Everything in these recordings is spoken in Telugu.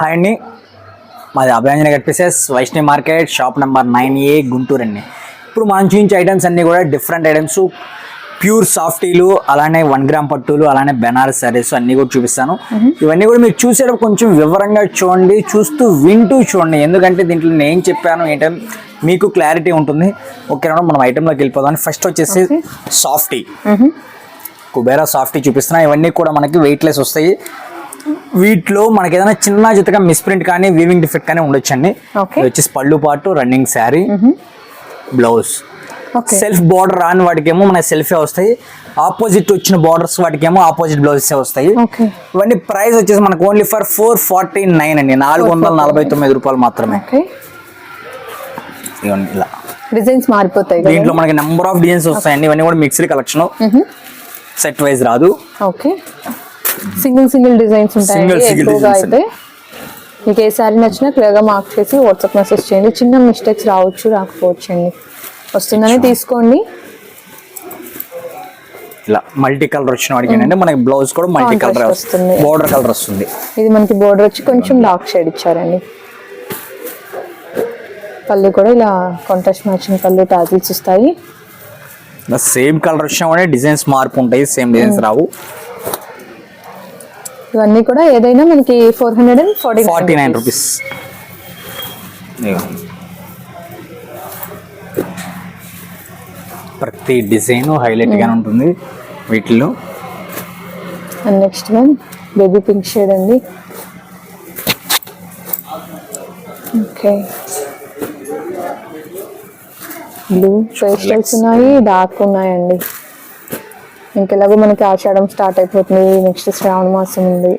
హాయ్ అండి. మాది Abhiranjana cut pieces Vaishnavi market shop number nine A Guntur అండి. ఇప్పుడు మనం చూపించే ఐటమ్స్ అన్నీ కూడా డిఫరెంట్ ఐటమ్స్ ప్యూర్ సాఫ్టీలు అలానే వన్ గ్రామ్ పట్టులు అలానే బెనారస్ సారీస్ అన్నీ కూడా చూపిస్తాను. ఇవన్నీ కూడా మీరు చూసేటప్పుడు కొంచెం వివరంగా చూడండి చూస్తూ వింటూ చూడండి. ఎందుకంటే దీంట్లో నేను ఏం చెప్పాను ఏంటంటే మీకు క్లారిటీ ఉంటుంది. ఓకేనా మనం ఐటెంలోకి వెళ్ళిపోదాం. ఫస్ట్ వచ్చేసి సాఫ్టీ కుబేరా సాఫ్టీ చూపిస్తున్నా. ఇవన్నీ కూడా మనకి వెయిట్లెస్ వస్తాయి. వీటిలో మనకి ఏదైనా చిన్న చిత్తగా మిస్ప్రింట్ కానీ వీవింగ్ డిఫెక్ట్ కానీ ఉండొచ్చండి. Okay. ఇది వచ్చేసి పళ్ళు పాటు running sari blouse. Self border రాని వాటికేమో మన సెల్ఫే వస్తాయి. ఆపోజిట్ వచ్చిన బార్డర్స్ వాటికేమో ఆపోజిట్ బ్లౌజెస్ వస్తాయి. ఇవన్నీ ప్రైస్ వచ్చేసి మనకు only for four forty nine అండి. నాలుగు వందల నలభై తొమ్మిది రూపాయలు మాత్రమే. ఇలా. డిజైన్స్ మారిపోతాయి దీంట్లో మనకి నెంబర్ ఆఫ్ డిజైన్స్ వస్తాయండి. ఇవన్నీ కూడా మిక్స్డ్ కలెక్షన్ సెట్ వైజ్ రాదు. ఓకే. సింగిల్ సింగిల్ డిజైన్స్ ఉంటాయి. ఎక్కువగా అయితే. మీకు ఏ సారీ నచ్చినా క్లియర్గా మార్క్ చేసి వాట్సాప్ మెసేజ్ చేయండి. చిన్న మిస్టేక్స్ రావచ్చు రాకపోవచ్చు అండి. వస్తుందని తీసుకోండి. ఇలా మల్టీ కలర్ వచ్చిన ఏంటంటే మనకి బ్లౌజ్ కూడా మల్టీ కలర్ వస్తుంది. బోర్డర్ కలర్ వస్తుంది. ఇది మనకి బోర్డర్ వచ్చి కొంచెం డార్క్ షేడ్ ఇచ్చారండి. పళ్ళు కూడా ఇలా కాంట్రాస్ట్ మ్యాచింగ్ పళ్ళు టాజిల్స్ వస్తాయి సేమ్ కలర్ వచ్చినా కూడా డిజైన్స్ మార్పు ఉంటాయి. సేమ్ డిజైన్స్ రావు. ఇవన్నీ కూడా ఏదైనా మనకి four hundred and forty forty nine rupees ప్రతి డిజైన్ హైలైట్ గానే ఉంటుంది వీటిలో and next one baby pink shade అండి. ఓకే బ్లూ పేస్టల్స్ ఉన్నాయి డార్క్ ఉన్నాయండి. ఇంకెలాగో మనకి ఆషాఢం స్టార్ట్ అయిపోతుంది నెక్స్ట్ శ్రావణ మాసం ఉంది.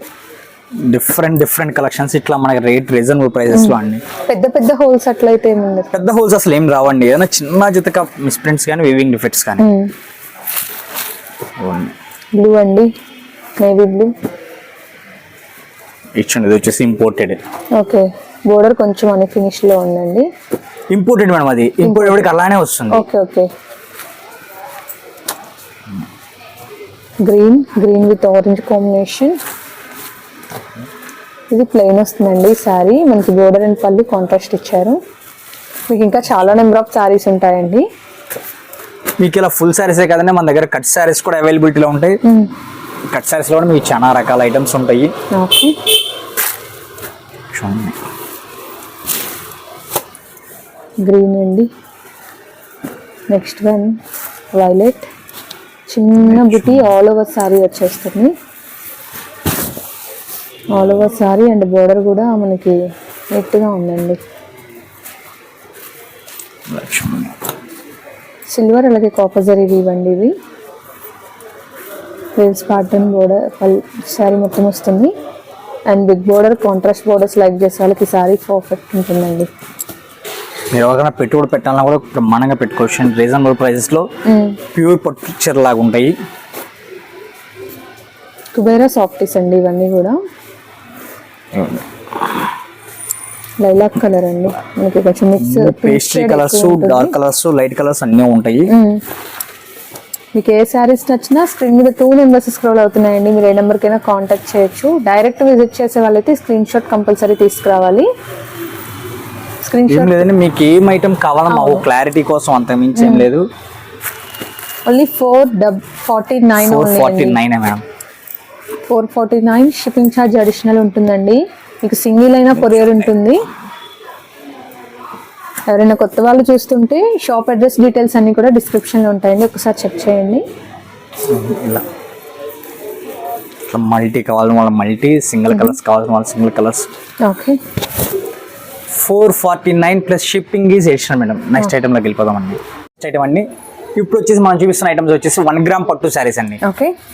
డిఫరెంట్ డిఫరెంట్ కలెక్షన్స్ ఇట్లా మనకి రేట్ రీజనబుల్ ప్రైసెస్లో అండి పెద్ద పెద్ద హోల్స్ అట్లయితే ఏముంది పెద్ద హోల్స్ అసలు ఏం రావండి. ఏదైనా చిన్న జతక మిస్ప్రింట్స్ కానీ వీవింగ్ డిఫెక్ట్స్ కానీ. బ్లూ అండి. నేవీ బ్లూ ఇచ్చండి ఇది వచ్చేసి ఇంపోర్టెడ్ ఓకే. బోర్డర్ కొంచెం అని ఫినిష్లో ఉందండి. ఇంపోర్టెడ్ మేడం అది. ఇంపోర్టెడ్ అలానే వస్తుంది. Okay okay. Green green with orange combination. ఇది ప్లెయిన్ వస్తుందండి శారీ. మనకి బోర్డర్ అండ్ పల్లి కాంట్రాస్ట్ ఇచ్చారు. మీకు ఇంకా చాలా నెంబర్ ఆఫ్ శారీస్ ఉంటాయండి. మీకు ఇలా ఫుల్ శారీసే కదండి మన దగ్గర కట్ శారీస్ కూడా అవైలబిలిటీలో ఉంటాయి. కట్ శారీస్లో కూడా మీకు చాలా రకాల ఐటమ్స్ ఉంటాయి. ఓకే. గ్రీన్ అండి. నెక్స్ట్ వన్ వైలెట్ చిన్న బుటీ ఆల్ ఓవర్ శారీ వచ్చేస్తుంది. All over sari and border కూడా మనకి నీట్గా ఉందండి. సిల్వర్ అలాగే కాపర్ ఇవ్వండి ఇవి. వేవ్స్ ప్యాటర్న్ బోర్డర్ శారీ మొత్తం వస్తుంది. And big border contrast borders like చేసే వాళ్ళకి శారీ పర్ఫెక్ట్ ఉంటుందండి. మీరు ఎవరికైనా పెట్టుబడి పెట్టాలన్నా కూడా బ్రహ్మాండంగా పెట్టుకోవచ్చు. రీజనబుల్ ప్రైసెస్లో ప్యూర్ పట్టు చీర లాగా ఉంటాయి. కుబేరా సాఫ్టీస్ అండి ఇవన్నీ కూడా. లైలాక్ కలర్ అండి. మనకి కొంచెం mix pastel colours dark colours light colours అన్నీ ఉంటాయి. మీకు ఏ శారీస్ నచ్చినా స్క్రీన్ మీద టూ నెంబర్స్ స్క్రోల్ అవుతున్నాయండి. మీరు ఏ నెంబర్కైనా కాంటాక్ట్ చేయొచ్చు. డైరెక్ట్ విజిట్ చేసే వాళ్ళైతే స్క్రీన్ షాట్ కంపల్సరీ తీసుకురావాలి. స్క్రీన్ ఏం లేదండి మీకు ఏం ఐటమ్ కావాలో మాకు క్లారిటీ కోసం అంత మించి ఏం లేదు. Only four dub forty nine four forty nine madam four forty nine shipping charge additional ఉంటుందండి. మీకు సింగిల్ అయినా కొరియర్ ఉంటుంది. ఎవరైనా కొత్త వాళ్ళు చూస్తుంటే షాప్ అడ్రస్ డీటెయిల్స్ అన్ని కూడా డిస్క్రిప్షన్లో ఉంటాయండి. ఒకసారి చెక్ చేయండి. ఇలా. మల్టీ కావాల్సిన వాళ్ళ మల్టీ సింగిల్ కలర్స్ కావాల్సిన వాళ్ళ single colours okay four forty nine plus shipping is additional madam. Next ఐటమ్లోకి వెళ్ళిపోదామండి నెక్స్ట్ ఐటమ్ అండి. ఇప్పుడు వచ్చేసి మనం చూపిస్తున్న ఐటమ్స్ వచ్చేసి వన్ గ్రామ్ పట్టు శారీస్ అండి.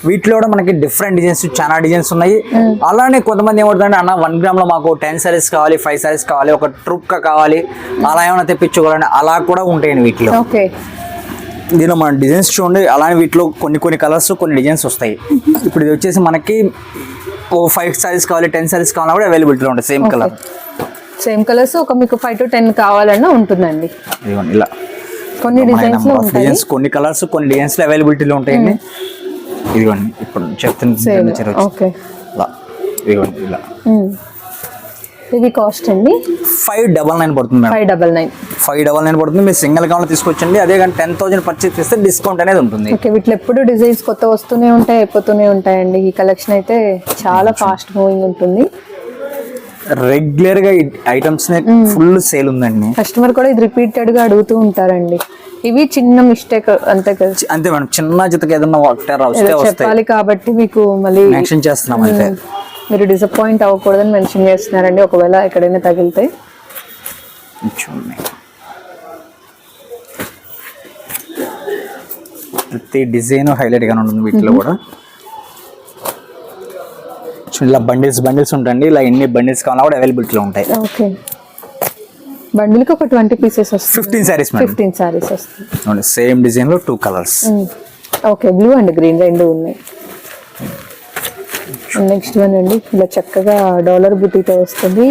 వీటిలో కూడా మనకి డిఫరెంట్ డిజైన్స్ చాలా డిజైన్స్ ఉన్నాయి. అలానే కొంతమంది ఏమవుతుందంటే అన్న వన్ గ్రామ్లో మాకు టెన్ సారీస్ కావాలి ఫైవ్ సారీస్ కావాలి ఒక ట్రూప్ కావాలి అలా ఏమైనా తెప్పించుకోవాలండి అలా కూడా ఉంటాయండి వీటిలో. దీనిలో మన డిజైన్స్ చూడండి. అలానే వీటిలో కొన్ని కొన్ని కలర్స్ కొన్ని డిజైన్స్ వస్తాయి. ఇప్పుడు ఇది వచ్చేసి మనకి ఓ ఫైవ్ సారీస్ కావాలి టెన్ సారీస్ కావాలన్నా కూడా అవైలబిలిటీలో ఉంటాయి సేమ్ కలర్ సేమ్ కలర్స్ ఒక మీకు ఫైవ్ టు టెన్ కావాలన్నా ఉంటుందండి. ఇలా. కొన్ని డిజైన్స్లో ఉంటాయి. డిజైన్స్ కొన్ని కలర్స్ కొన్ని డిజైన్స్లో అవైలబిలిటీలో ఉంటాయండి. ఇదిగోండి ఇప్పుడు చెప్తున్న ఓకే ఇలా. ఇదిగోండి ఇలా. ఇది కాస్ట్ అండి. ఫైవ్ డబల్ నైన్ పడుతుంది five double nine five double nine పడుతుంది. మీరు సింగిల్ కావాలి తీసుకొచ్చండి. అదే కానీ టెన్ థౌసండ్ పర్చేస్ చేస్తే డిస్కౌంట్ అనేది ఉంటుంది. ఓకే వీటిలో ఎప్పుడు డిజైన్స్ కొత్త వస్తూనే ఉంటాయి అయిపోతూనే ఉంటాయండి. ఈ కలెక్షన్ అయితే చాలా ఫాస్ట్ మూవింగ్ ఉంటుంది. రెగ్యులర్గా ఐటమ్స్ ఫుల్ సేల్ ఉందండి. కస్టమర్ కూడా ఇది రిపీటెడ్గా అడుగుతూ ఉంటారండి. ఇవి చిన్న మిస్టేక్ అంతే కదా. అంతే మేడం చిన్న జతకి ఏదన్నా ఒకటే వస్తే ఏదో వస్తాయి. చెప్పాలి కాబట్టి మీకు మళ్ళీ మెన్షన్ చేస్తున్నాం అంతే. మీరు డిసప్పాయింట్ అవ్వకూడదని మెన్షన్ చేస్తున్నారండి. ఒకవేళ ఎక్కడైనా తగిలితే. చూడండి. ప్రతి డిజైన్ హైలైట్ గానే ఉంటుంది వీటిలో కూడా. ఇలా బండిల్స్ బండిల్స్ ఉంటాయండి ఇలా ఎన్ని బండిల్స్ కావాలన్నా కూడా అవైలబిలిటీలో ఉంటాయి. ఓకే. బండిల్కి ఒక ట్వంటీ పీసెస్ వస్తుంది. Fifteen madam. ఫిఫ్టీన్ సారీస్ వస్తుంది. సేమ్ డిజైన్లో two colours. Okay blue and green రెండు ఉన్నాయి. నెక్స్ట్ వన్ అండి. ఇలా చక్కగా డాలర్ బుటీతో వస్తుంది.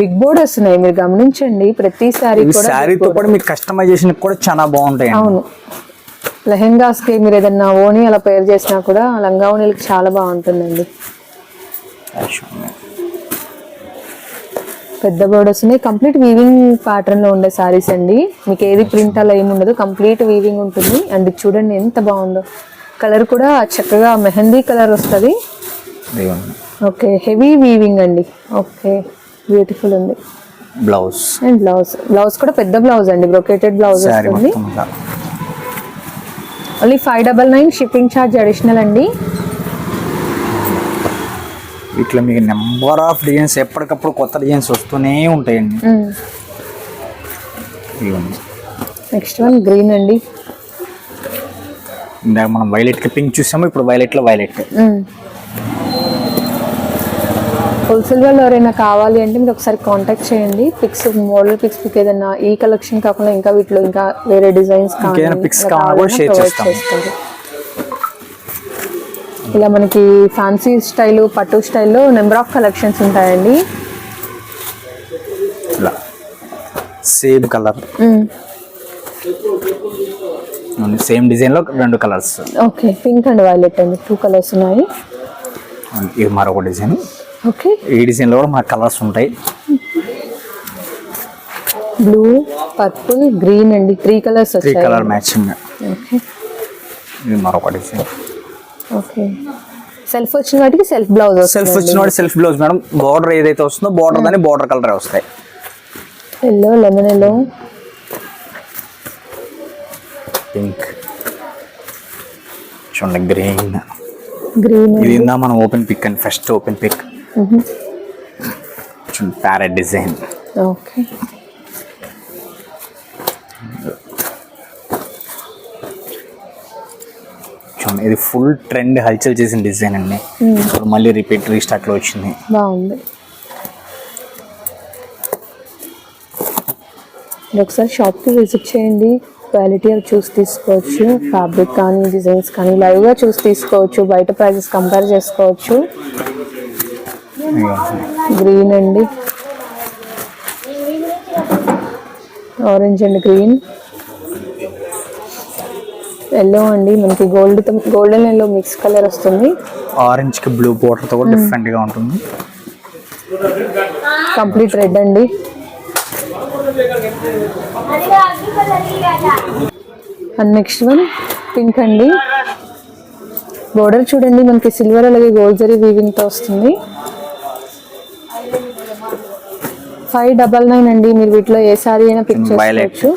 బిగ్ బోర్డ్ వస్తున్నాయి మీరు గమనించండి. ప్రతి సారీ ఇవి కూడా శారీతో పాటు మీకు కస్టమైజేషన్ కూడా చాలా బాగుంటాయి అవును. లెహెంగాస్కి మీరు ఏదన్నా ఓని అలా పేర్ చేసినా కూడా లంగా ఓనీలకి చాలా బాగుంటుందండి. పెద్ద బోర్డర్స్ ఉన్నాయి కంప్లీట్ వీవింగ్ ప్యాటర్న్లో ఉండే సారీస్ అండి. మీకు ఏది ప్రింట్ అలా ఏమి ఉండదు. కంప్లీట్ వీవింగ్ ఉంటుంది. అండ్ చూడండి ఎంత బాగుందో. కలర్ కూడా చక్కగా మెహందీ కలర్ వస్తుంది. ఓకే హెవీ వీవింగ్ అండి. ఓకే బ్యూటిఫుల్ ఉంది. బ్లౌజ్ అండ్ బ్లౌజ్ బ్లౌజ్ కూడా పెద్ద బ్లౌజ్ అండి. బ్రొకేటెడ్ బ్లౌజ్ వస్తుంది. Only five double nine shipping charge additional అండి. ఇట్లా మీకు నెంబర్ ఆఫ్ డిజైన్స్ ఎప్పటికప్పుడు కొత్త డిజైన్స్ వస్తూనే ఉంటాయండి. నెక్స్ట్ వన్ గ్రీన్ అండి. ఇందాక మనం వైలెట్కి పింక్ చూసాము ఇప్పుడు వైలెట్లో వైలెట్ ఫుల్ సిల్వర్లో ఎవరైనా కావాలి అంటే మీరు ఒకసారి కాంటాక్ట్ చేయండి. పిక్స్ మోడల్ పిక్స్ మీకు ఏదైనా ఈ కలెక్షన్ కాకుండా ఇంకా వీటిలో ఇంకా వేరే డిజైన్స్ pics కావాలన్నా కూడా share చేస్తాము. ఇలా మనకి ఫ్యాన్సీ స్టైల్ పట్టు స్టైల్లో నెంబర్ ఆఫ్ కలెక్షన్స్ ఉంటాయండి. ఇలా. సేమ్ కలర్ సేమ్ డిజైన్లో రెండు colours okay pink and violet అండి టూ కలర్స్ ఉన్నాయి. ఇది మరొక డిజైన్ ఓకే ఈ డిజైన్లో కూడా మన కలర్స్ ఉంటాయి. బ్లూ పర్పుల్ గ్రీన్ అండి three colours three colour matching okay ఇది మరొక డిజైన్ ఓకే. సెల్ఫ్ వచ్చిన వాటికి సెల్ఫ్ బ్లౌజ్ సెల్ఫ్ వచ్చిన వాడు సెల్ఫ్ బ్లౌజ్ మేడం బార్డర్ ఏదైతే వస్తుందో బార్డర్ దాని బార్డర్ కలర్ వస్తాయి. ఎల్లో లెమన్ ఎల్లో పింక్ చూడండి గ్రీన్ గ్రీన్ ఇది ఇందా మనం ఓపెన్ పిక్ అండి ఫస్ట్ ఓపెన్ పిక్ చూడండి ప్యారెట్ డిజైన్ ఓకే. చూడండి ఇది ఫుల్ ట్రెండ్ హల్చల్ చేసిన డిజైన్ అండి. ఇప్పుడు మళ్ళీ రిపీట్ రీస్టార్ట్లో వచ్చింది. బాగుంది. ఒకసారి షాప్కి విజిట్ చేయండి. క్వాలిటీ అవి చూసి తీసుకోవచ్చు. ఫ్యాబ్రిక్ కానీ డిజైన్స్ కానీ లైవ్గా చూసి తీసుకోవచ్చు. బయట ప్రైజెస్ కంపేర్ చేసుకోవచ్చు. గ్రీన్ అండి. ఆరెంజ్ అండ్ గ్రీన్ ఎల్లో అండి. మనకి gold golden yellow mix colour వస్తుంది. ఆరెంజ్కి బ్లూ బోర్డర్తో కూడా డిఫరెంట్గా ఉంటుంది. కంప్లీట్ రెడ్ అండి. అండ్ నెక్స్ట్ వన్ పింక్ అండి. బోర్డర్ చూడండి మనకి సిల్వర్ అలాగే గోల్డ్ జరీ వీవింగ్తో వస్తుంది. ఫైవ్ డబల్ నైన్ అండి. మీరు వీటిలో ఏ సారీ అయినా పిక్. చేసుకోవచ్చు.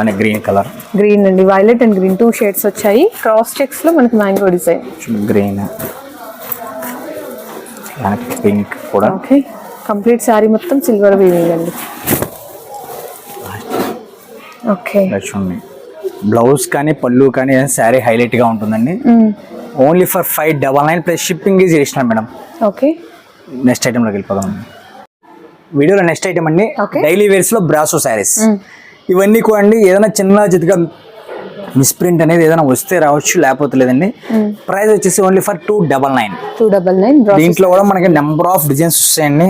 అని గ్రీన్ కలర్ గ్రీన్ అండి. Violet and green two shades వచ్చాయి. క్రాస్ చెక్స్లో మనకి మ్యాంగో డిజైన్ గ్రీన్ పింక్ కూడా. ఓకే కంప్లీట్ శారీ మొత్తం సిల్వర్ వీవింగ్ అండి. ఓకే బ్లౌజ్ కానీ పళ్ళు కానీ శారీ హైలైట్గా ఉంటుందండి. Only for five double nine plus shipping is ఇష్టం మేడం ఓకే నెక్స్ట్ ఐటమ్లోకి వెళ్ళిపోదాం. వీడియోలో నెక్స్ట్ ఐటమ్ అండి. డైలీ వేర్స్లో బ్రాసో శారీస్ ఇవన్నీ కూడా అండి. ఏదైనా చిన్న చితగా మిస్ప్రింట్ అనేది ఏదైనా వస్తే రావచ్చు లేకపోతే లేదండి. ప్రైస్ వచ్చేసి only for two double nine two double nine దీంట్లో కూడా మనకి నెంబర్ ఆఫ్ డిజైన్స్ వస్తాయండి.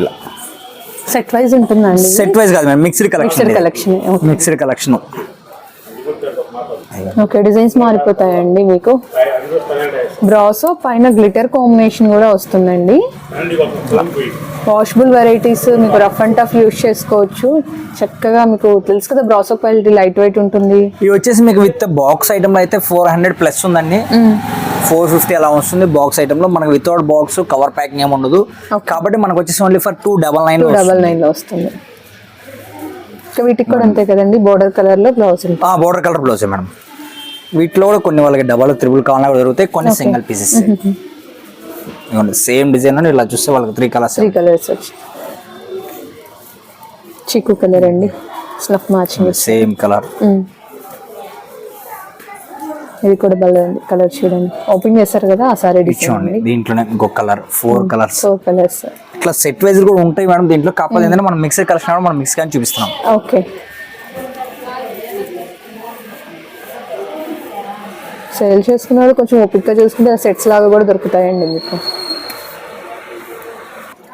ఇలా. సెట్ వైజ్ ఉంటుందండి. సెట్ వైజ్ కాదు mixed collection collection mixed collection okay designs మారిపోతాయండి మీకు? బ్రాసో పైన గ్లిటర్ కాంబినేషన్ కూడా వస్తుందండి. వాషబుల్ వెరైటీస్ మీకు రఫ్ అండ్ టఫ్ యూస్ చేసుకోవచ్చు. చక్కగా మీకు తెలుసు కదా బ్రాసో క్వాలిటీ లైట్ వెయిట్ ఉంటుంది. ఇవి వచ్చేసి మీకు విత్ బాక్స్ ఐటమ్ అయితే ఫోర్ హండ్రెడ్ ప్లస్ ఉందండి. ఫోర్ ఫిఫ్టీ అలా వస్తుంది బాక్స్ ఐటమ్లో. మనకు వితౌట్ బాక్స్ కవర్ ప్యాకింగ్ ఏమి ఉండదు. కాబట్టి మనకు వచ్చేసి only for two double nine double నైన్లో వస్తుంది. ఇంకా వీటికి కూడా అంతే కదండి బోర్డర్ కలర్లో blouse border colour blouse madam. వీటిలో కూడా కొన్ని వాళ్ళకి డబల్ త్రిబుల్ కావాలన్నా కూడా దొరుకుతాయి కొన్ని సింగిల్ పీసెస్ సేమ్ డిజైన్ అని ఇలా చూస్తే వాళ్ళకి three colours three colours chikoo colour అండి. స్నఫ్ మ్యాచింగ్ సేమ్ కలర్ ఇది కూడా భలే ఉంది కలర్ చూడండి. ఓపెన్ చేస్తారు కదా ఆ సారీ డిజైన్ చూడండి దీంట్లోనే ఇంకొక colour four colours four colours ఇట్లా సెట్ వైజ్ కూడా ఉంటాయి మేడం దీంట్లో కాకపోతే ఏంటంటే మనం మిక్సర్ కలెక్షన్ మనం మిక్స్ కానీ చూపిస్తున్నాం. ఓకే సేల్ చేసుకున్న వాళ్ళు కొంచెం ఓపిక్గా చూసుకుంటే సెట్స్ లాగా కూడా దొరుకుతాయండి మీకు.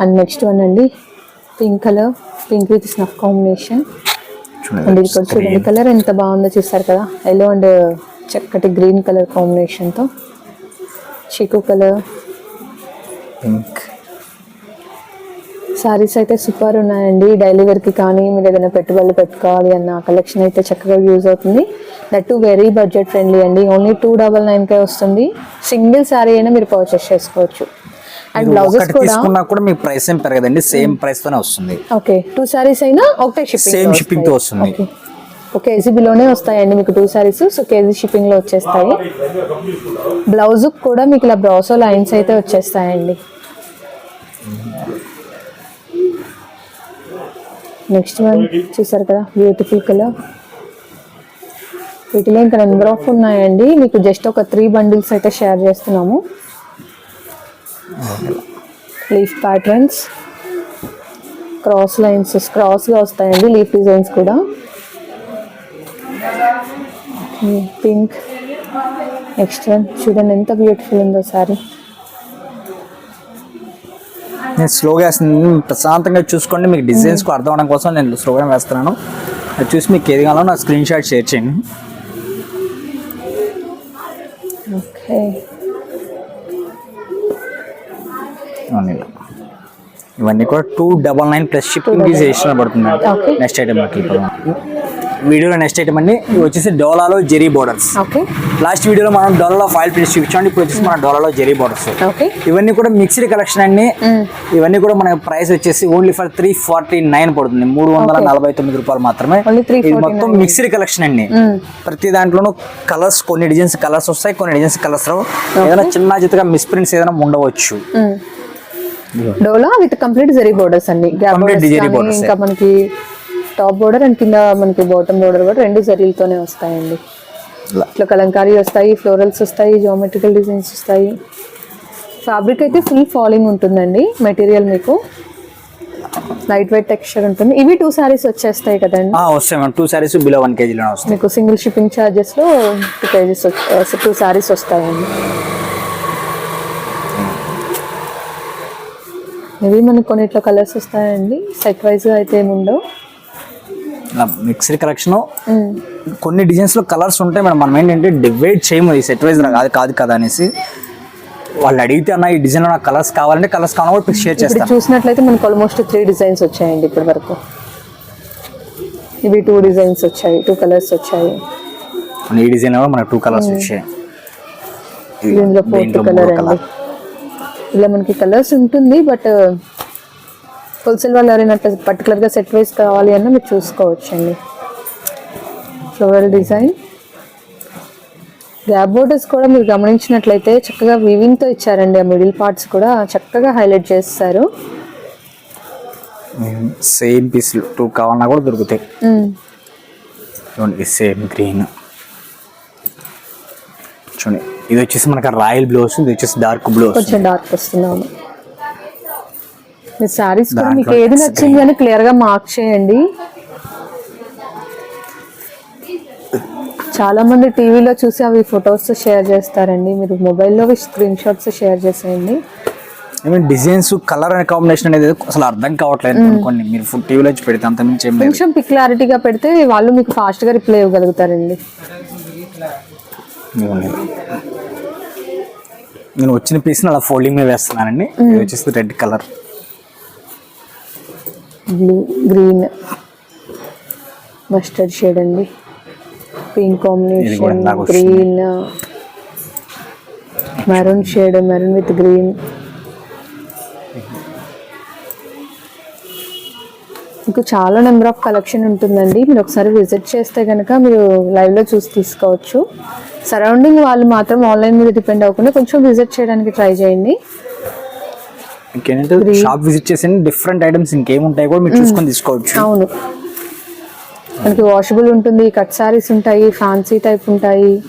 అండ్ నెక్స్ట్ వన్ అండి pink colour pink with snuff combination. And ఇది కూడా చూడండి కలర్ ఎంత బాగుందో చూస్తారు కదా. ఎల్లో అండ్ చక్కటి గ్రీన్ కలర్ కాంబినేషన్తో. చిక్కు కలర్. పింక్ సారీస్ అయితే సూపర్ ఉన్నాయండి. డైలీ వేర్కి కానీ మీరు ఏదైనా పెట్టుబడులు పెట్టుకోవాలి అన్న కలెక్షన్ అయితే చక్కగా యూజ్ అవుతుంది. That too very budget friendly అండి. ఓన్లీ టూ డబల్ నైన్కే వస్తుంది. సింగిల్ శారీ అయినా మీరు పర్చేస్ చేసుకోవచ్చు. అండ్ బ్లౌజెస్ కూడా కూడా మీకు ప్రైస్ ఏం పెరగదండి. సేమ్ ప్రైస్ తోనే వస్తుంది. ఓకే టూ శారీస్ అయినా ఒకటే షిప్పింగ్ సేమ్ షిప్పింగ్తో వస్తుంది. ఓకే ఒక కేజీ బిలోనే వస్తాయండి మీకు టూ శారీస్ సో కేజీ షిప్పింగ్లో వచ్చేస్తాయి. బ్లౌజ్ కూడా మీకు ఇలా బ్రౌసో లైన్స్ అయితే వచ్చేస్తాయండి. నెక్స్ట్ వన్ చూసారు కదా బ్యూటిఫుల్ కలర్ వీటిలో ఇంకా నెంబర్ ఆఫ్ ఉన్నాయండి. మీకు జస్ట్ ఒక త్రీ బండిల్స్ అయితే షేర్ చేస్తున్నాము. లీఫ్ ప్యాటర్న్స్ క్రాస్ లైన్స్ క్రాస్గా వస్తాయండి లీఫ్ డిజైన్స్ కూడా. పింక్ నెక్స్ట్ వన్ చూడండి ఎంత బ్యూటిఫుల్ ఉందో సారీ నేను స్లోగా వేస్తున్నాను. ప్రశాంతంగా చూసుకోండి. మీకు డిజైన్స్కు అర్థం అవడం కోసం నేను స్లోగా వేస్తున్నాను. అది చూసి మీకు ఏది కావాలో నా స్క్రీన్ షాట్ షేర్ చేయండి. ఓకే. ఇవన్నీ కూడా two double nine plus shipping fees extra పడుతుంది. నెక్స్ట్ ఐటమ్ వీడియోలో నెక్స్ట్ ఐటమ్ అండి. ఇవి వచ్చేసి డోలాలో జెరీ బోర్డర్స్. ఓకే. లాస్ట్ వీడియోలో మనం డోలాలో ఫైల్ ప్రింట్స్ చూపించాం ఇప్పుడు వచ్చేసి మన డోలాలో జెరీ బోర్డర్స్. ఓకే. ఇవన్నీ కూడా మిక్స్డ్ కలెక్షన్ అండి. ఇవన్నీ కూడా మన ప్రైస్ వచ్చేసి only for three forty nine పడుతుంది. మూడు వందల నలభై తొమ్మిది రూపాయలు మాత్రమే. Only 349 ఇది మొత్తం మిక్స్డ్ కలెక్షన్ అండి. ప్రతి దాంట్లోనూ కలర్స్ కొన్ని డిజైన్స్ కలర్స్ వస్తాయి కొన్ని డిజైన్స్ కలర్స్ రావు. ఏదైనా చిన్న చిత్తగా మిస్ప్రింట్స్ ఏదైనా ఉండవచ్చు. Dola with complete zari borders borders. ఇంకా మనకి టాప్ బోర్డర్ అండ్ కింద మనకి బాటమ్ బోర్డర్ కూడా రెండు జరీలతోనే వస్తాయండి. ఇట్లా కలంకారీ వస్తాయి ఫ్లోరల్స్ వస్తాయి జామెట్రికల్ డిజైన్స్ వస్తాయి. ఫ్యాబ్రిక్ అయితే ఫుల్ ఫాలింగ్ ఉంటుందండి మెటీరియల్ మీకు. లైట్ వెయిట్ టెక్స్చర్ ఉంటుంది. ఇవి టూ సారీస్ వచ్చేస్తాయి కదండి. వస్తాయి టూ సారీస్ బిలో వన్ కేజీలోనే వస్తాయి. మీకు సింగిల్ షిప్పింగ్ ఛార్జెస్లో టూ కేజీస్ టూ సారీస్ వస్తాయండి. ఇవి మనకి కొన్నిట్లో కలర్స్ వస్తాయండి. సెట్ వైజ్గా అయితే ఏమి ఉండవు ఇలా మిక్స్డ్ కలెక్షన్ కొన్ని డిజైన్స్లో కలర్స్ ఉంటాయి మేడం. మనం ఏంటంటే డివైడ్ చేయము ఈ సెట్ వైజ్ కాదు కాదు కదా అనేసి. వాళ్ళు అడిగితే అన్న ఈ డిజైన్ నాకు కలర్స్ కావాలంటే కలర్స్ కావాలని కూడా షేర్ చేస్తాను చూసినట్లయితే మనకు ఆల్మోస్ట్ త్రీ డిజైన్స్ వచ్చాయండి ఇప్పటి వరకు. ఇవి టూ డిజైన్స్ వచ్చాయి టూ కలర్స్ వచ్చాయి. ఈ డిజైన్ కూడా మనకు టూ కలర్స్ వచ్చాయి. ఇది దీనిలో ఫోర్త్ దీంట్లో కలర్ మూడో అండి. కలర్ ఇలా మనకి కలర్స్ ఉంటుంది బట్ హోల్సేల్ వాళ్ళు ఎవరైనా అట్లా పర్టికులర్గా సెట్ వైజ్ కావాలి అన్న మీరు చూసుకోవచ్చండి. ఫ్లోరల్ డిజైన్ గ్యాప్ బోర్డర్స్ కూడా మీరు గమనించినట్లయితే చక్కగా వివింగ్తో ఇచ్చారండి. ఆ మిడిల్ పార్ట్స్ కూడా చక్కగా హైలైట్ చేస్తారు. సేమ్ పీస్ టూ కావాలన్నా కూడా దొరుకుతాయి. సేమ్ గ్రీన్ చూడండి ఇది వచ్చేసి మనకి రాయల్ బ్లూ వస్తుంది ఇది వచ్చేసి డార్క్ బ్లూ వస్తుంది కొంచెం డార్క్ వస్తున్నాము మీ శారీస్ కూడా మీకు ఏది నచ్చింది అని క్లియర్గా మార్క్ చేయండి. చాలా మంది టీవీలో చూసి అవి ఫొటోస్ షేర్ చేస్తారండి. మీరు మొబైల్లో స్క్రీన్ షాట్స్ షేర్ చేసేయండి. ఏమైనా డిజైన్స్ కలర్ అనే కాంబినేషన్ అనేది అసలు అర్థం కావట్లేదు కొన్ని మీరు ఫుడ్ టీవీలో పెడితే అంత మించి ఏం లేదు. కొంచెం క్లారిటీగా పెడితే వాళ్ళు మీకు ఫాస్ట్గా రిప్లై ఇవ్వగలుగుతారండి. నేను. వచ్చిన పీస్ని అలా ఫోల్డింగ్ మీద వేస్తున్నానండి. ఇది వచ్చేసి red colour blue green mustard shade అండి. Pink combination. Green maroon shade maroon with green. మీకు చాలా నెంబర్ ఆఫ్ కలెక్షన్ ఉంటుందండి. మీరు ఒకసారి విజిట్ చేస్తే కనుక మీరు లైవ్లో చూసి తీసుకోవచ్చు. సరౌండింగ్ వాళ్ళు మాత్రం ఆన్లైన్ మీద డిపెండ్ అవ్వకుండా కొంచెం విజిట్ చేయడానికి ట్రై చేయండి. ఇంకేంటంటే షాప్ విజిట్ చేసి డిఫరెంట్ ఐటమ్స్ ఇంకేముంటాయి కూడా మీరు చూసుకొని తీసుకోవచ్చు. అవును. మనకి వాషబుల్ ఉంటుంది కట్ సారీస్ ఉంటాయి ఫ్యాన్సీ టైప్ ఉంటాయి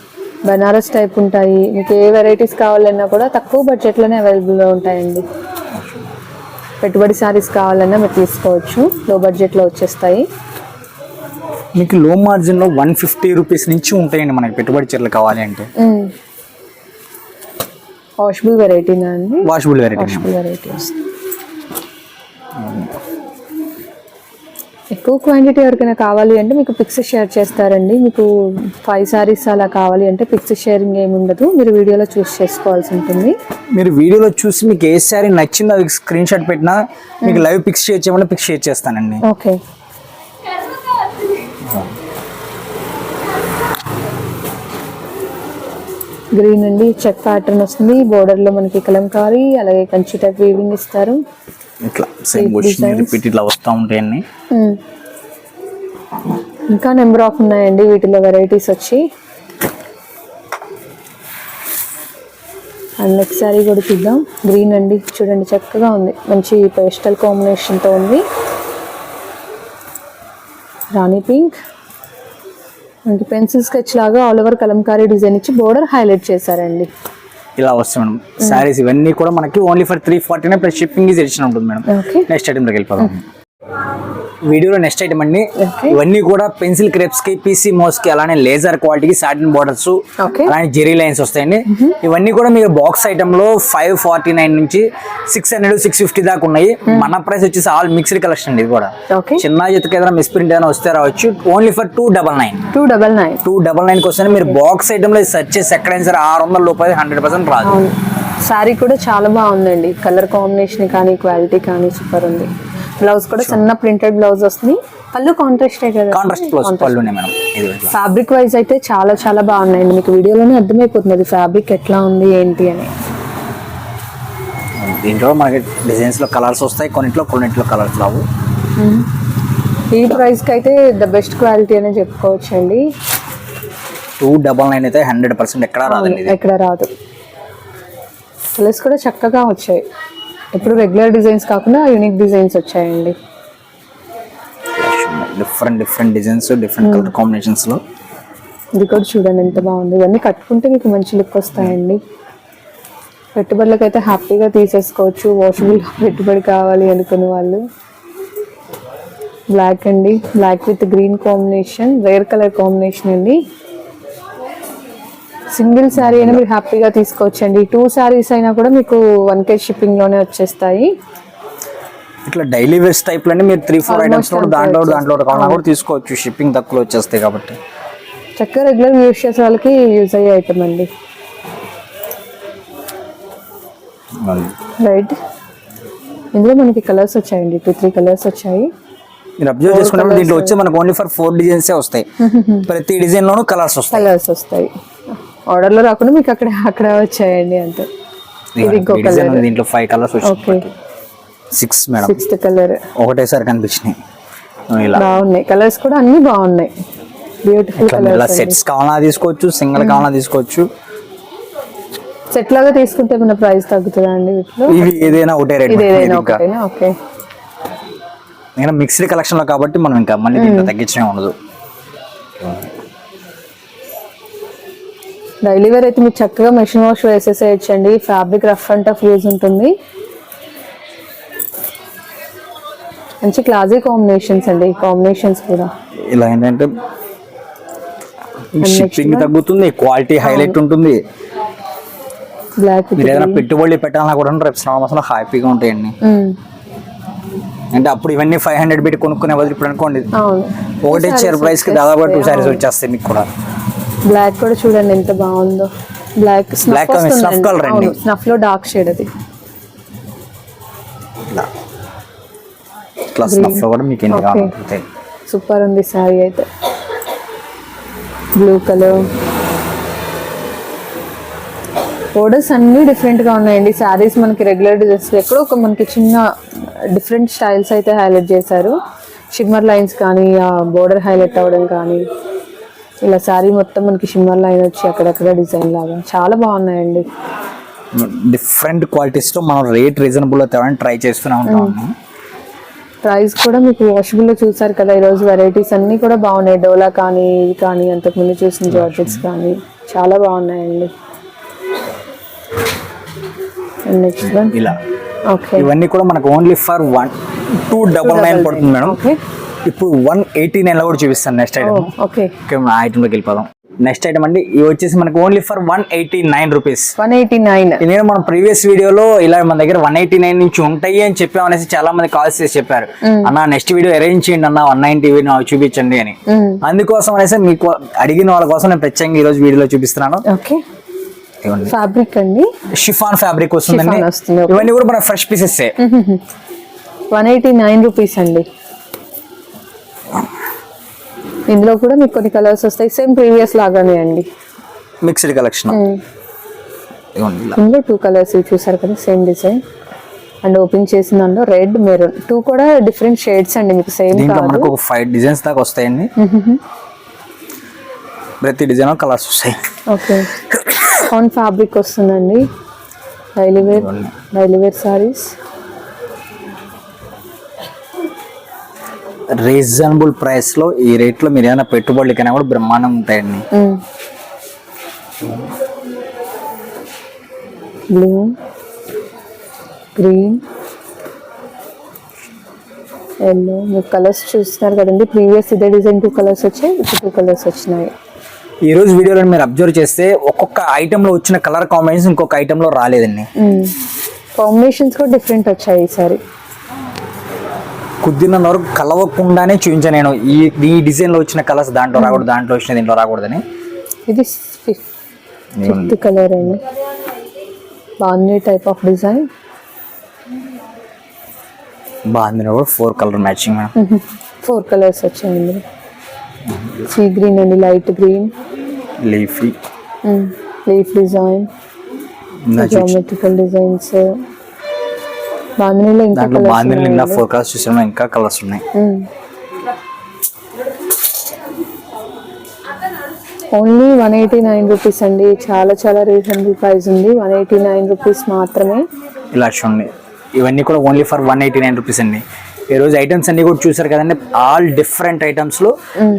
బనారస్ టైప్ ఉంటాయి. మీకు ఏ వెరైటీస్ కావాలన్నా కూడా తక్కువ బడ్జెట్లోనే అవైలబుల్గా ఉంటాయండి. పెట్టుబడి సారీస్ కావాలన్నా మీరు తీసుకోవచ్చు. లో బడ్జెట్లో వచ్చేస్తాయి. మీకు లో మార్జిన్లో వన్ ఫిఫ్టీ రూపీస్ నుంచి ఉంటాయండి మనకి పెట్టుబడి చీరలు కావాలి అంటే. వాషబుల్ వెరైటీనా అండి. వాషబుల్ వెరైటీ వాషబుల్ వెరైటీస్ ఎక్కువ క్వాంటిటీ ఎవరికైనా కావాలి అంటే మీకు పిక్స్ షేర్ చేస్తారండి. మీకు ఫైవ్ సారీస్ అలా కావాలి అంటే పిక్స్ షేరింగ్ ఏమి ఉండదు. మీరు వీడియోలో చూస్ చేసుకోవాల్సి ఉంటుంది. మీరు వీడియోలో చూసి మీకు ఏ శారీ నచ్చిందో అది స్క్రీన్ షాట్ పెట్టినా మీకు లైవ్ పిక్స్ షేర్ చేయమని పిక్స్ షేర్ చేస్తానండి. ఓకే గ్రీన్ అండి చెక్ ప్యాటర్న్ వస్తుంది. Border లో మనకి కలంకారీ అలాగే కంచి టైప్ వీవింగ్ ఇస్తారు. ఇట్లా సేమ్ రిపీట్ ఇట్లా వస్తూ ఉంటాయండి. ఇంకా నెంబర్ ఆఫ్ ఉన్నాయండి. వీటిలో వెరైటీస్ వచ్చి. అండ్ నెక్స్ట్ సారీ కూడా చూద్దాం. గ్రీన్ అండి. చూడండి చక్కగా ఉంది. మంచి పేస్టల్ కాంబినేషన్తో ఉంది. రాణి పింక్ మనకి పెన్సిల్ స్కెచ్ లాగా ఆల్ ఓవర్ కలంకారీ డిజైన్ ఇచ్చి బోర్డర్ హైలైట్ చేశారండి. ఇలా వస్తాయి మేడం. శారీస్ ఇవన్నీ కూడా మనకి only for three forty plus shipping is edition ఉంటుంది మేడం. ఓకే నెక్స్ట్ ఐటమ్లోకి వెళ్ళిపోదాం. వీడియోలో నెక్స్ట్ ఐటమ్ అండి. ఇవన్నీ కూడా పెన్సిల్ క్రేప్స్కి పీసీ మోస్కి అలానే లేజర్ క్వాలిటీకి సాటిన్ బార్డర్స్. అలానే జెరీ లైన్స్ వస్తాయండి. ఇవన్నీ కూడా మీరు బాక్స్ ఐటమ్లో ఫైవ్ ఫార్టీ నైన్ నుంచి సిక్స్ హండ్రెడ్ సిక్స్ ఫిఫ్టీ దాకా ఉన్నాయి. మన ప్రైస్ వచ్చేసి ఆల్ మిక్స్డ్ కలెక్షన్ అండి ఇది కూడా. చిన్న జతకి ఏదైనా మిస్ప్రింట్ ఏదైనా వస్తే రావచ్చు. Only for two double nine two double nine two double nine కోసం మీరు బాక్స్ ఐటమ్లో సెర్చ్ చేసి ఎక్కడైనా సరే ఆరు వందల రూపాయలు హండ్రెడ్ పర్సెంట్ రాదు. శారీ కూడా చాలా బాగుందండి. కలర్ కాంబినేషన్ కానీ క్వాలిటీ కానీ సూపర్ ఉంది. బ్లౌజ్ కూడా సన్న ప్రింటెడ్ బ్లౌజ్ వస్తుంది. పళ్ళు కాంట్రాస్టే కదా. కాంట్రాస్ట్. ఫ్యాబ్రిక్ వైజ్ అయితే చాలా చాలా బాగున్నాయండి. మీకు వీడియోలోనే అర్థమైపోతుంది ఫ్యాబ్రిక్ ఎట్లా ఉంది ఏంటి అని. దీంట్లో మనకి డిజైన్స్లో కలర్స్ వస్తాయి కొన్నిట్లో కొన్నిట్లో కలర్స్ రావు. ఈ ప్రైస్కి అయితే ద బెస్ట్ క్వాలిటీ అనే చెప్పుకోవచ్చు అండి టూ డబల్ నైన్ అయితే హండ్రెడ్ పర్సెంట్ ఎక్కడా ఇది. ఎక్కడ రాదు. కలర్స్ కూడా చక్కగా వచ్చాయి. ఇప్పుడు రెగ్యులర్ డిజైన్స్ కాకుండా యూనిక్ డిజైన్స్ వచ్చాయండి. Different different designs different colour కాంబినేషన్స్లో. ఇది కూడా చూడండి ఎంత బాగుంది. ఇవన్నీ కట్టుకుంటే మీకు మంచి లుక్ వస్తాయండి. పెట్టుబడులకు అయితే హ్యాపీగా తీసేసుకోవచ్చు. వాషబుల్ పెట్టుబడి కావాలి అనుకునే వాళ్ళు. బ్లాక్ అండి. Black with green combination rare colour combination అండి. సింగిల్ శారీ అయినా మీరు హ్యాపీగా తీసుకోవచ్చండి. టూ శారీస్ అయినా కూడా మీకు వన్ కే షిప్పింగ్లోనే వచ్చేస్తాయి. ఇట్లా డైలీ వేస్ట్ టైప్లోనే మీరు త్రీ ఫోర్ ఐటమ్స్ దాంట్లో. దాంట్లో కావాలన్నా కూడా తీసుకోవచ్చు. షిప్పింగ్ తక్కువ వచ్చేస్తాయి కాబట్టి. చక్కగా రెగ్యులర్ యూస్ చేసే వాళ్ళకి యూజ్ అయ్యే ఐటమ్ అండి. రైట్ ఇందులో మనకి కలర్స్ వచ్చాయండి. టూ త్రీ కలర్స్ వచ్చాయి. మీరు అబ్జర్వ్ చేసుకున్నప్పుడు దీంట్లో వచ్చి మనకు ఓన్లీ ఫర్ ఫోర్ డిజైన్స్ వస్తాయి. ప్రతి డిజైన్ లోనూ కలర్స్ వస్తాయి. కలర్స్ వస్తాయి. ఆర్డర్లో రాకుండా మీకు అక్కడ అక్కడ వచ్చాయండి అంతే. ఇది ఇంకో ఈ design కలర్. ఉంది, దీంట్లో ఫైవ్ కలర్స్ ఓకే. వచ్చాయి సిక్స్ మేడం సిక్స్త్ కలర్. ఒకటేసారి కనిపించినాయి. ఇలా. బాగున్నాయి. కలర్స్ కూడా అన్ని బాగున్నాయి. బ్యూటిఫుల్ సెట్స్ కావాలన్నా తీసుకోవచ్చు సింగిల్ కావాలన్నా తీసుకోవచ్చు. సెట్ లాగా తీసుకుంటే మన ప్రైస్ తగ్గుతుందా అండి ఇవి ఏదైనా ఒకటే రేట్ ఇది ఏదైనా ఒకటేనా? ఓకే. మిక్స్డ్ కలెక్షన్లో కాబట్టి మనం ఇంకా మళ్ళీ దీంట్లో తగ్గించడం ఉండదు. డైలీ వేర్ అయితే మీరు చక్కగా machine wash వేసేసేయచ్చండి. Fabric rough and tough use ఉంటుంది. మంచి క్లాసీ కాంబినేషన్స్ అండి కాంబినేషన్స్ కూడా. ఇలా ఏంటంటే షిప్పింగ్ తగ్గుతుంది క్వాలిటీ హైలైట్ ఉంటుంది. బ్లాక్ మీరు ఏదైనా పెట్టుబడి పెట్టాలన్నా కూడా రేపు శ్రావణ మాసంలో హ్యాపీగా ఉంటాయండి. అంటే అప్పుడు ఇవన్నీ ఫైవ్ హండ్రెడ్ పెట్టి కొనుక్కునే బదులు ఇప్పుడు అనుకోండి. ఒకటే చీర ప్రైస్కి దాదాపు టూ సారీస్ వచ్చేస్తాయి మీకు కూడా. బ్లాక్ కూడా చూడండి ఎంత బాగుందో. బ్లాక్ snuff colour అండి. స్నఫ్లో డార్క్ షేడ్ అది. ఇట్లా స్నఫ్ కూడా మీకు ఎన్ని Okay. కావాలి సూపర్ ఉంది శారీ అయితే. బ్లూ కలర్ బోర్డర్స్ అన్నీ డిఫరెంట్గా ఉన్నాయండి. శారీస్ మనకి రెగ్యులర్ డ్రెస్ ఎక్కడో ఒక మనకి చిన్న డిఫరెంట్ స్టైల్స్ అయితే హైలైట్ చేశారు. షిమ్మర్ లైన్స్ కానీ బోర్డర్ హైలైట్ అవ్వడం కానీ ఇలా శారీ మొత్తం మనకి షిమ్మర్ లైన్ వచ్చి అక్కడక్కడ డిజైన్ లాగా. చాలా బాగున్నాయండి. డిఫరెంట్ క్వాలిటీస్లో మనం రేట్ రీజనబుల్ తేవడానికి ట్రై చేస్తూనే ఉంటాము ప్రైస్ కూడా మీకు వాషబుల్లో చూసారు కదా ఈరోజు వెరైటీస్ అన్నీ కూడా బాగున్నాయి. డోలా కానీ ఇవి కానీ అంతకుముందు చూసిన జార్జెట్స్ కానీ చాలా బాగున్నాయండి. నెక్స్ట్ వన్ ఇలా. ఓకే ఇవన్నీ కూడా మనకు only for one two double nine పడుతుంది మేడం. ఓకే ఇప్పుడు వన్ ఎయిటీ నైన్లో కూడా చూపిస్తాను నెక్స్ట్ ఐటమ్ ఓకే మన ఐటమ్లోకి వెళ్ళిపోదాం. నెక్స్ట్ ఐటమ్ అండి ఇవి వచ్చేసి మనకు only for one eighty nine rupees one eighty nine నేను మన ప్రీవియస్ వీడియోలో ఇలా మన దగ్గర వన్ ఎయిటీ నైన్ నుంచి ఉంటాయి అని చెప్పామనేసి చాలా మంది కాల్స్ చేసి చెప్పారు. అన్న నెక్స్ట్ వీడియో అరేంజ్ చేయండి అన్న వన్ నైన్టీ చూపించండి అని. అందుకోసం అనేసి మీకు అడిగిన వాళ్ళ కోసం నేను ప్రత్యేకంగా ఈ రోజు వీడియోలో చూపిస్తున్నాను. ఫ్యాబ్రిక్ అండి. షిఫాన్ ఫ్యాబ్రిక్ వస్తుందండి. ఇవన్నీ కూడా మన fresh pieces one eighty nine rupees అండి. ఇందులో కూడా మీకు కొన్ని కలర్స్ వస్తాయి. సేమ్ ప్రీవియస్ లాగానే అండి. మిక్స్డ్ కలెక్షన్ ఇవ్వండి ఇలా. ఇందులో టూ కలర్స్ చూసారు కదా సేమ్ డిజైన్ అండ్ ఓపెన్ చేసిన దాంట్లో రెడ్ మెరూన్ టూ కూడా డిఫరెంట్ షేడ్స్ అండి మీకు సేమ్ మనకు ఒక ఫైవ్ డిజైన్స్ దాకా వస్తాయండి. ప్రతి డిజైన్ కలర్స్ వస్తాయి. ఓకే ఆన్ ఫ్యాబ్రిక్ వస్తుందండి. Daily wear daily wear sarees reasonable ప్రైస్లో ఈ రేట్లో మీరు ఏమైనా పెట్టుబడులకైనా కూడా బ్రహ్మాండం ఉంటాయండి. బ్లూ గ్రీన్ ఎల్లో మీకు కలర్స్ చూస్తున్నారు కదండి. ప్రీవియస్ ఇదే డిజైన్ టూ కలర్స్ వచ్చాయి ఇప్పుడు టూ కలర్స్ వచ్చినాయి. ఈ రోజు వీడియోలో మీరు అబ్జర్వ్ చేస్తే ఒక్కొక్క ఐటమ్లో వచ్చిన కలర్ కాంబినేషన్ ఇంకొక ఐటమ్లో రాలేదండి. కాంబినేషన్స్ కూడా డిఫరెంట్ వచ్చాయి ఈసారి. కుదిరినంత వరకు కలవకుండానే చూపించాను నేను. ఈ ఈ డిజైన్లో వచ్చిన కలర్స్ దాంట్లో రాకూడదు దాంట్లో వచ్చిన దీంట్లో రాకూడదని. ఇది ఫిఫ్త్ కలర్ అండి. బాగుంది టైప్ ఆఫ్ డిజైన్ బాగుంది కూడా four colour matching madam. Four colours వచ్చాయి ఇందులో. సీ గ్రీన్ అండి light green leafy leaf design geometrical designs దాంట్లో నిన్న ఫోర్ కలర్స్ చూసాను ఇంకా కలర్స్ ఉన్నాయి. Only one eighty nine rupees అండి. చాలా చాలా రీజనబుల్ ప్రైస్ ఉంది. వన్ ఎయిటీ నైన్ రూపీస్ మాత్రమే. ఇలా చూడండి. ఇవన్నీ కూడా only for one eighty nine rupees అండి. ఈ రోజు ఐటమ్స్ అన్ని కూడా చూసారు కదండి. ఆల్ డిఫరెంట్ ఐటమ్స్లో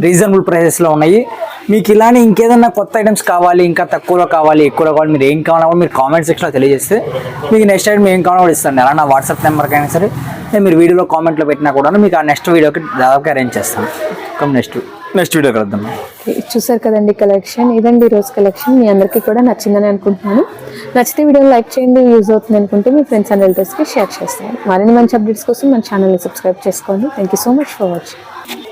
రీజనబుల్ ప్రైసెస్లో ఉన్నాయి. మీకు ఇలానే ఇంకేదన్నా కొత్త ఐటమ్స్ కావాలి ఇంకా తక్కువలో కావాలి ఎక్కువలో కావాలి మీరు ఏం కావాలో కూడా మీరు కామెంట్ సెక్షన్లో తెలియజేస్తే మీకు నెక్స్ట్ ఐటమ్ ఏం కావాలో కూడా ఇస్తాను. అలా నా వాట్సాప్ నెంబర్కి అయినా సరే మీరు వీడియోలో కామెంట్లో పెట్టినా కూడా మీకు ఆ నెక్స్ట్ వీడియోకి దాదాపుగా అరేంజ్ చేస్తాను కమ్ నెక్స్ట్ నెక్స్ట్ వీడియో కలుద్దాం. చూసారు కదండి కలెక్షన్ ఇదండి ఈరోజు కలెక్షన్ మీ అందరికీ కూడా నచ్చిందని అనుకుంటున్నాను. నచ్చితే వీడియో లైక్ చేయండి యూజ్ అవుతుంది అనుకుంటే మీ ఫ్రెండ్స్ అండ్ రిలేటివ్స్కి షేర్ చేస్తాను. మరిన్ని మంచి అప్డేట్స్ కోసం మన ఛానల్ని సబ్స్క్రైబ్ చేసుకోండి. Thank you so much for watching